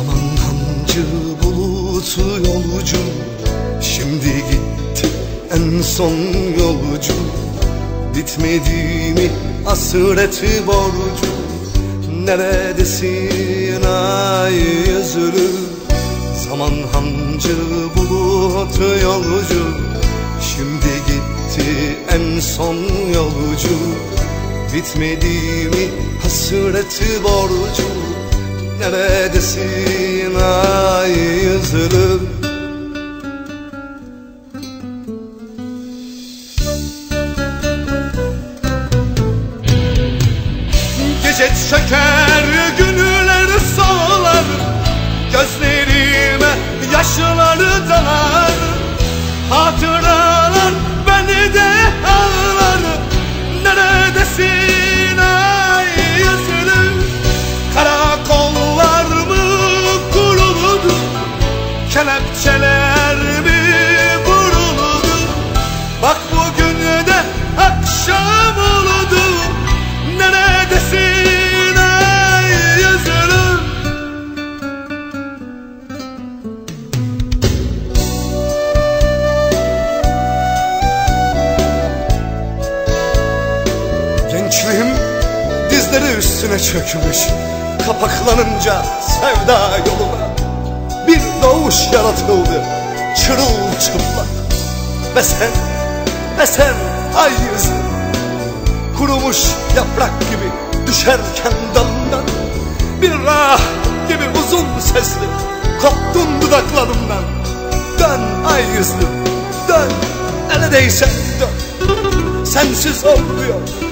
hancı bulutu yolcu. Şimdi gitti en son yolcu. Bitmedi mi hasreti borcu? Neredesin ay yüzlü Zaman hancı bulutu yolcu. Şimdi gitti en son yolcu. Bitmedi mi hasreti borcu Neredesin ay yüzlü Gece çöker günler solar Gözlerime yaşları dalar dizleri üstüne çökmüş. Kapaklanınca sevda yoluna Bir doğuş yaratıldı. Çırılçıplak. Ve sen, ve sen ay yüzü. Kurumuş yaprak gibi düşerken dalından Bir rah gibi uzun sesli koptun dudaklarımdan. Dön ay yüzlü dön neredeysen dön. Sensiz olmuyor